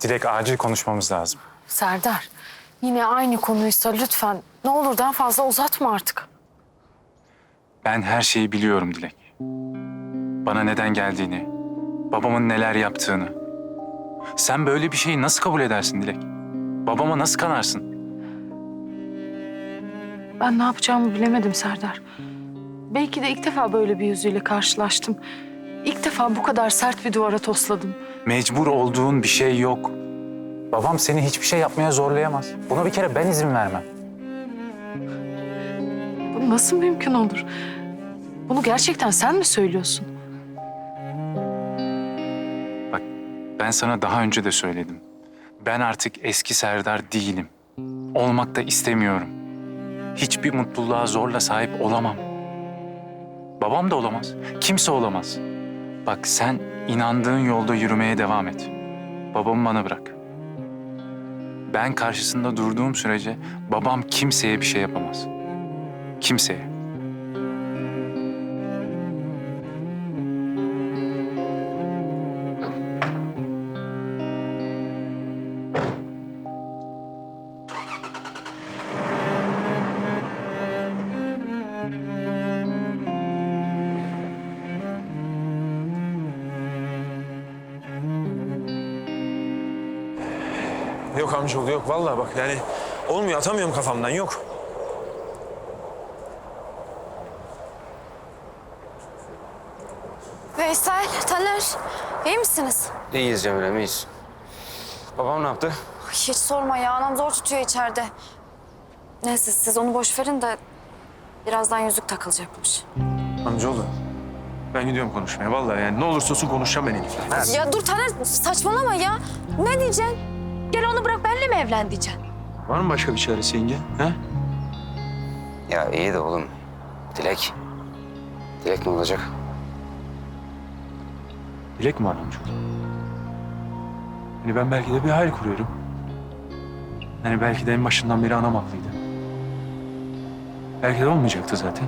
Dilek acil konuşmamız lazım. Serdar, yine aynı konuysa lütfen ne olur daha fazla uzatma artık. Ben her şeyi biliyorum Dilek. Bana neden geldiğini, babamın neler yaptığını. Sen böyle bir şeyi nasıl kabul edersin Dilek? Babama nasıl kanarsın? Ben ne yapacağımı bilemedim Serdar. Belki de ilk defa böyle bir yüzüyle karşılaştım. İlk defa bu kadar sert bir duvara tosladım. Mecbur olduğun bir şey yok. Babam seni hiçbir şey yapmaya zorlayamaz. Buna bir kere ben izin vermem. Bu nasıl mümkün olur? Bunu gerçekten sen mi söylüyorsun? Bak ben sana daha önce de söyledim. Ben artık eski Serdar değilim. Olmak da istemiyorum. Hiçbir mutluluğa zorla sahip olamam. Babam da olamaz. Kimse olamaz. Bak sen inandığın yolda yürümeye devam et. Babamı bana bırak. Ben karşısında durduğum sürece babam kimseye bir şey yapamaz. Kimseye. Yok amcaoğlu yok vallahi bak yani olmuyor atamıyorum kafamdan yok. Veysel, Taner, iyi misiniz? İyiyiz Cemile, iyiyiz. Babam ne yaptı? Ay, hiç sorma ya, anam zor tutuyor içeride. Neyse siz onu boş verin de birazdan yüzük takılacakmış. Amcaoğlu ben gidiyorum konuşmaya vallahi yani ne olursa olsun konuşacağım ben Elif'le. Ya dur Taner saçmalama ya. Ne diyeceksin? Gel onu bırak benimle mi evlen diyeceksin? Var mı başka bir çaresi yenge? He? Ya iyi de oğlum. Dilek. Dilek ne olacak? Dilek mi var amcaoğlu? Hani ben belki de bir hayal kuruyorum. Hani belki de en başından beri anam haklıydı. Belki de olmayacaktı zaten.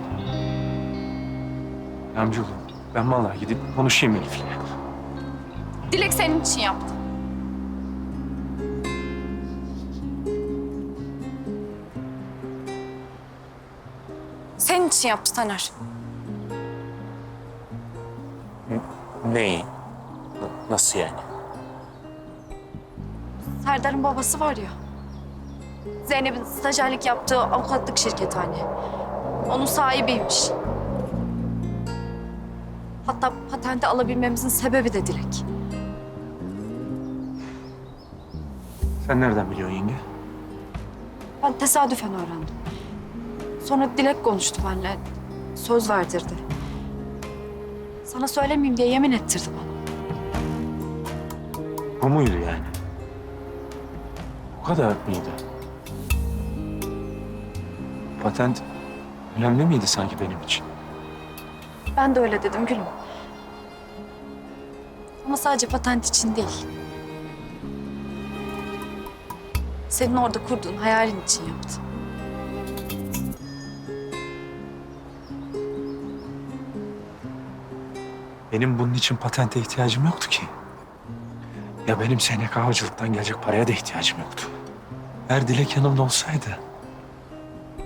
Ya Amcaoğlu ben vallahi gidip konuşayım Elif'le. Dilek senin için yaptı. Senin için yaptı Taner. Neyi? Nasıl yani? Serdar'ın babası var ya. Zeynep'in stajyerlik yaptığı avukatlık şirketi hani. Onun sahibiymiş. Hatta patenti alabilmemizin sebebi de Dilek. Sen nereden biliyorsun yenge? Ben tesadüfen öğrendim. Sonra Dilek konuştu benimle. Söz verdirdi. Sana söylemeyeyim diye yemin ettirdi bana. Bu muydu yani? Bu kadar mıydı? Patent önemli miydi sanki benim için? Ben de öyle dedim gülüm. Ama sadece patent için değil. Senin orada kurduğun hayalin için yaptı. Benim bunun için patente ihtiyacım yoktu ki. Ya benim SNK havacılıktan gelecek paraya da ihtiyacım yoktu. Eğer Dilek yanımda olsaydı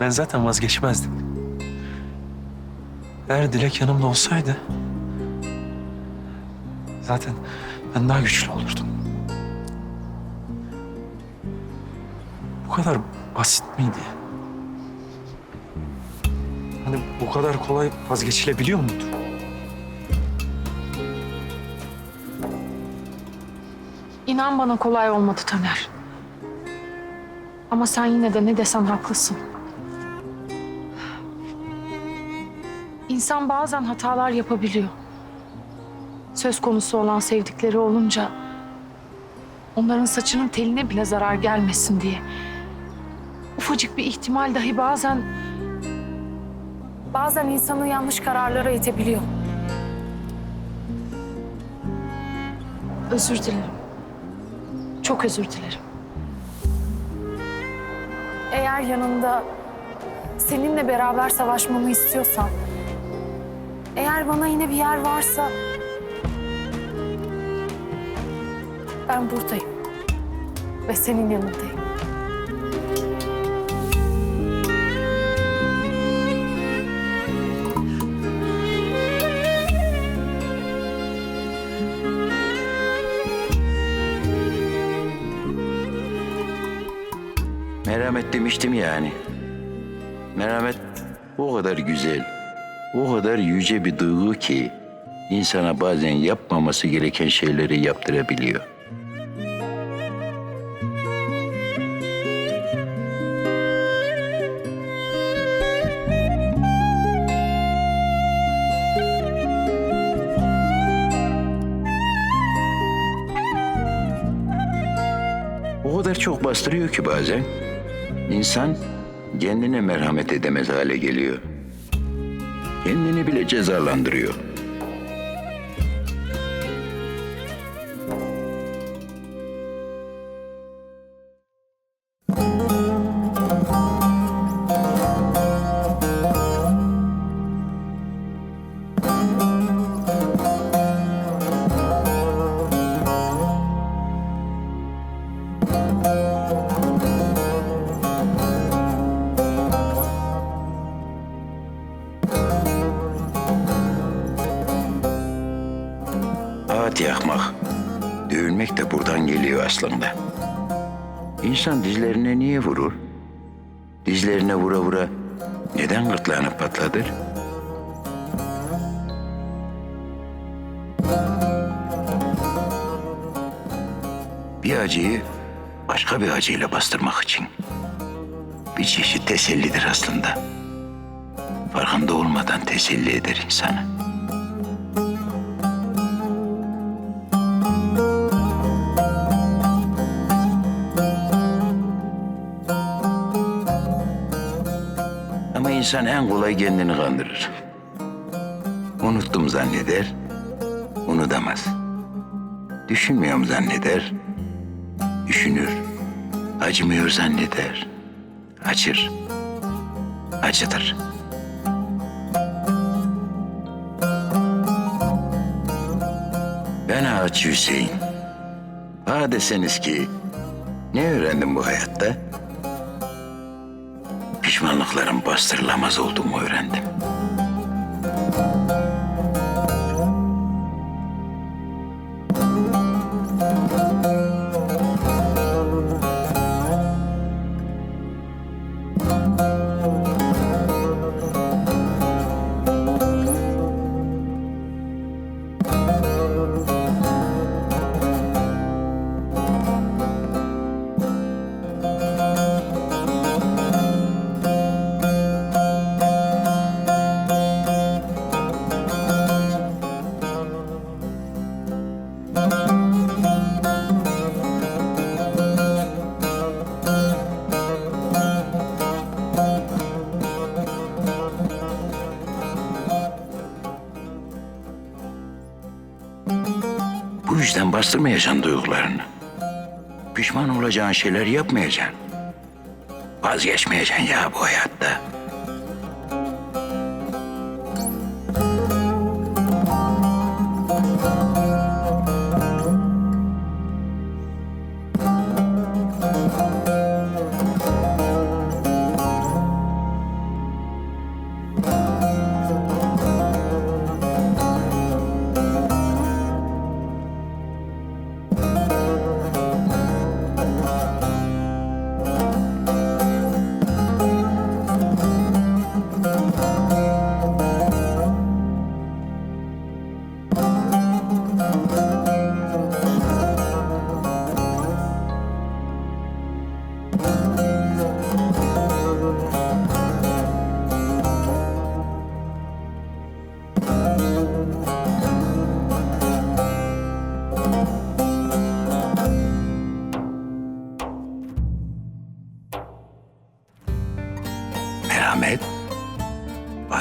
ben zaten vazgeçmezdim. Eğer Dilek yanımda olsaydı zaten ben daha güçlü olurdum. Bu kadar basit miydi? Hani bu kadar kolay vazgeçilebiliyor muydu? İnan bana kolay olmadı Taner. Ama sen yine de ne desen haklısın. İnsan bazen hatalar yapabiliyor. Söz konusu olan sevdikleri olunca onların saçının teline bile zarar gelmesin diye. Ufacık bir ihtimal dahi bazen bazen insanı yanlış kararlara itebiliyor. Özür dilerim. Çok özür dilerim. Eğer yanında seninle beraber savaşmamı istiyorsan, eğer bana yine bir yer varsa ben buradayım. ve senin yanındayım. Merhamet demiştim yani. Merhamet o kadar güzel, o kadar yüce bir duygu ki insana bazen yapmaması gereken şeyleri yaptırabiliyor. O kadar çok bastırıyor ki bazen. İnsan kendine merhamet edemez hale geliyor. Kendini bile cezalandırıyor. Aslında. İnsan dizlerine niye vurur? Dizlerine vura vura neden gırtlağını patlatır? Bir acıyı başka bir acıyla bastırmak için. Bir çeşit tesellidir aslında. Farkında olmadan teselli eder insanı. İnsan en kolay kendini kandırır. Unuttum zanneder, unutamaz. Düşünmüyorum zanneder, düşünür. Acımıyor zanneder, acır, acıdır. Ben Ağaç Hüseyin. Bana deseniz ki ne öğrendim bu hayatta? Pişmanlıkların bastırılamaz olduğumu öğrendim. Yüzden bastırmayacaksın duygularını. Pişman olacağın şeyler yapmayacaksın. Vazgeçmeyeceksin ya bu hayatta.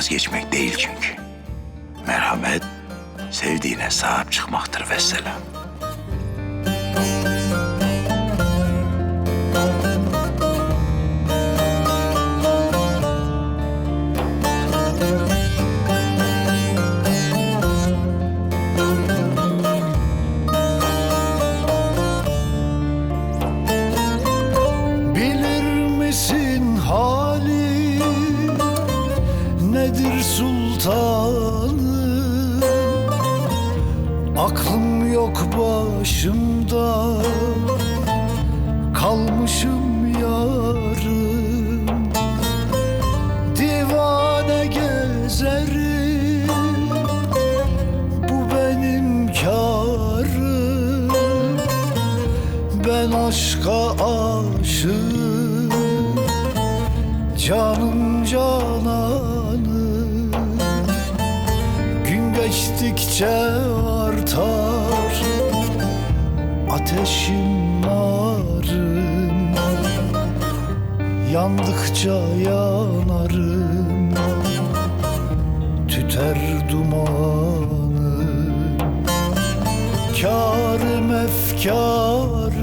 Vazgeçmek değil çünkü. Merhamet sevdiğine sahip çıkmaktır vesselam. Başımda kalmışım yarım Divane gezerim bu benim karım Ben aşka aşığım canım cananım. Gün geçtikçe artar Ateşim narım Yandıkça yanarım. Tüter dumanım Kârım efkarım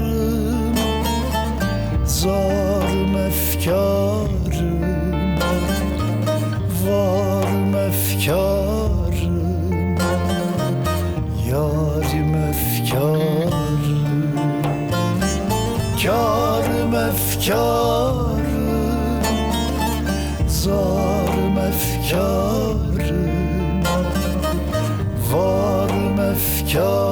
Zarım efkarım Varım efkarım efkarım Zarım efkarım Varım efkarım